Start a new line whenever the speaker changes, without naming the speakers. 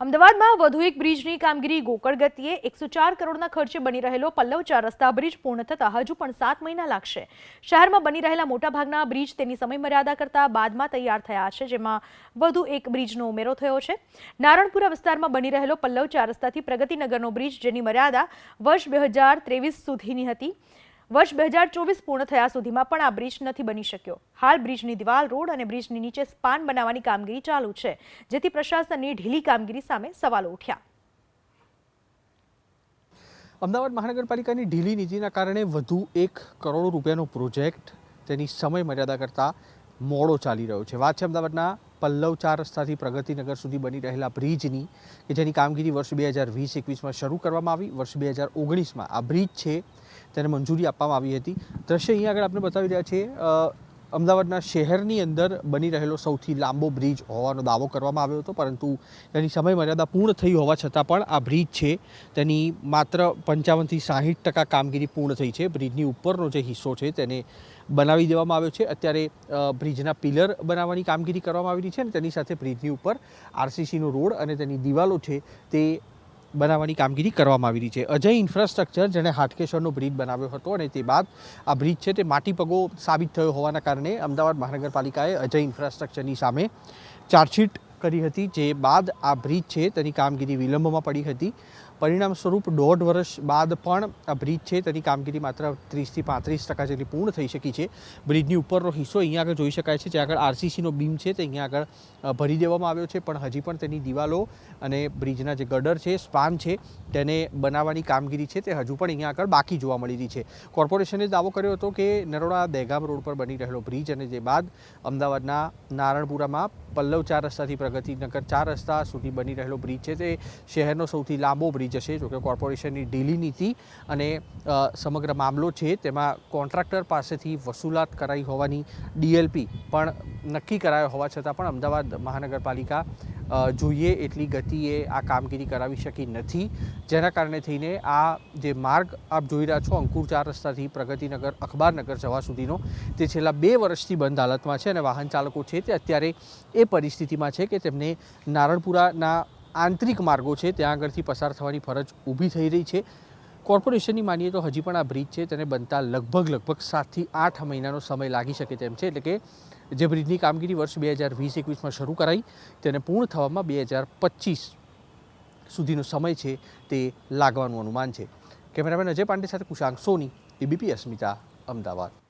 અમદાવાદમાં વધુ એક બ્રિજની કામગીરી ગોકળ ગતિએ એકસો ચાર કરોડના ખર્ચે બની રહેલો પલ્લવ ચાર રસ્તા બ્રિજ પૂર્ણ થતાં હજુ પણ સાત મહિના લાગશે. શહેરમાં બની રહેલા મોટાભાગના બ્રિજ તેની સમયમર્યાદા કરતાં બાદમાં તૈયાર થયા છે, જેમાં વધુ એક બ્રિજનો ઉમેરો થયો છે. નારણપુરા વિસ્તારમાં બની રહેલો પલ્લવ ચાર રસ્તાથી પ્રગતિનગરનો બ્રિજ, જેની મર્યાદા વર્ષ બે હજાર ત્રેવીસ સુધીની હતી. વર્ષ બે હજાર ચોવીસ પૂર્ણ થયા સુધીમાં પણ આ બ્રિજ નથી બની શક્યો. હાલ બ્રિજની દિવાલ, રોડ અને બ્રિજની નીચે સ્પાન બનાવવાની કામગીરી ચાલુ છે, જેથી પ્રશાસનની ઢીલી કામગીરી સામે સવાલો ઉઠ્યા.
અમદાવાદ મહાનગરપાલિકાની ઢીલી નીતિના કારણે વધુ એક કરોડ રૂપિયાનો પ્રોજેક્ટ તેની સમય મર્યાદા કરતાં મોડો ચાલી રહ્યો છે. વાત છે અમદાવાદના પલ્લવ ચાર રસ્તાથી પ્રગતિનગર સુધી બની રહેલા બ્રિજની, કે જેની કામગીરી વર્ષ બે હજાર વીસ એકવીસમાં શરૂ કરવામાં આવી, વર્ષ બે હજાર ઓગણીસમાં. આ બ્રિજ છે તેને મંજૂરી આપવામાં આવી હતી. દ્રશ્ય અહીંયા આગળ આપણે બતાવી રહ્યા છીએ. અમદાવાદના શહેરની અંદર બની રહેલો સૌથી લાંબો બ્રિજ હોવાનો દાવો કરવામાં આવ્યો હતો, પરંતુ તેની સમય મર્યાદા પૂર્ણ થઈ હોવા છતાં પણ આ બ્રિજ છે તેની માત્ર પંચાવનથી સાહીઠ ટકા કામગીરી પૂર્ણ થઈ છે. બ્રિજની ઉપરનો જે હિસ્સો છે તેને બનાવી દેવામાં આવ્યો છે. અત્યારે બ્રિજના પિલર બનાવવાની કામગીરી કરવામાં આવી રહી છે અને તેની સાથે બ્રિજની ઉપર આરસીસીનો રોડ અને તેની દિવાલો છે તે બનાવવાની કામગીરી કરવામાં આવી રહી છે. અજય ઇન્ફ્રાસ્ટ્રક્ચર જેણે હાટકેશ્વરનો બ્રિજ બનાવ્યો હતો અને તે બાદ આ બ્રિજ છે તે માટી પગો સાબિત થયો હોવાના કારણે અમદાવાદ મહાનગરપાલિકાએ અજય ઇન્ફ્રાસ્ટ્રક્ચરની સામે ચાર્જશીટ કરી હતી, જે બાદ આ બ્રિજ છે તેની કામગીરી વિલંબમાં પડી હતી. પરિણામ સ્વરૂપ દોઢ વર્ષ બાદ પણ આ બ્રિજ છે તેની કામગીરી માત્ર ત્રીસથી પાંત્રીસ ટકા જેટલી પૂર્ણ થઈ શકી છે. બ્રિજની ઉપરનો હિસ્સો અહીંયા આગળ જોઈ શકાય છે, જ્યાં આગળ આરસીસીનો બીમ છે તે અહીંયા આગળ ભરી દેવામાં આવ્યો છે, પણ હજી પણ તેની દિવાલો અને બ્રિજના જે ગડર છે, સ્પાન છે તેને બનાવવાની કામગીરી છે તે હજુ પણ અહીંયા આગળ બાકી જોવા મળી રહી છે. કોર્પોરેશને દાવો કર્યો હતો કે નરોડા દહેગામ રોડ પર બની રહેલો બ્રિજ અને જે બાદ અમદાવાદના નારણપુરામાં પલ્લવ ચાર રસ્તાથી પ્રગતિનગર ચાર રસ્તા સુધી બની રહેલો બ્રિજ છે તે શહેરનો સૌથી લાંબો બ્રિજ હશે, જોકે કોર્પોરેશનની ઢીલી નીતિ અને સમગ્ર મામલો છે તેમાં કોન્ટ્રાક્ટર પાસેથી વસૂલાત કરાઈ હોવાની ડીએલપી પણ નક્કી કરાયો હોવા છતાં પણ અમદાવાદ મહાનગરપાલિકા જોઈએ એટલી ગતિએ આ કામગીરી કરાવી શકી નથી. જેના કારણે થઈને આ જે માર્ગ આપ જોઈ રહ્યા છો, અંકુર ચાર રસ્તાથી પ્રગતિનગર, અખબારનગર જવા સુધીનો તે છેલ્લા બે વર્ષથી બંધ હાલતમાં છે અને વાહન ચાલકો છે તે અત્યારે એ પરિસ્થિતિમાં છે કે તેમને નારણપુરાના આંતરિક માર્ગો છે, ત્યાં આગળથી પસાર થવાની ફરજ ઊભી થઈ રહી છે. કોર્પોરેશનની માનીએ તો હજી પણ આ બ્રિજ છે તેને બનતા લગભગ લગભગ સાતથી આઠ મહિનાનો સમય લાગી શકે તેમ છે, એટલે કે જે બ્રિજની કામગીરી વર્ષ બે હજાર વીસ એકવીસમાં શરૂ કરાઈ તેને પૂર્ણ થવામાં બે હજાર પચીસ સુધીનો સમય છે તે લાગવાનું અનુમાન છે. કેમેરામેન અજય પાંડે સાથે કુશાંક સોની, એબીપી અસ્મિતા, અમદાવાદ.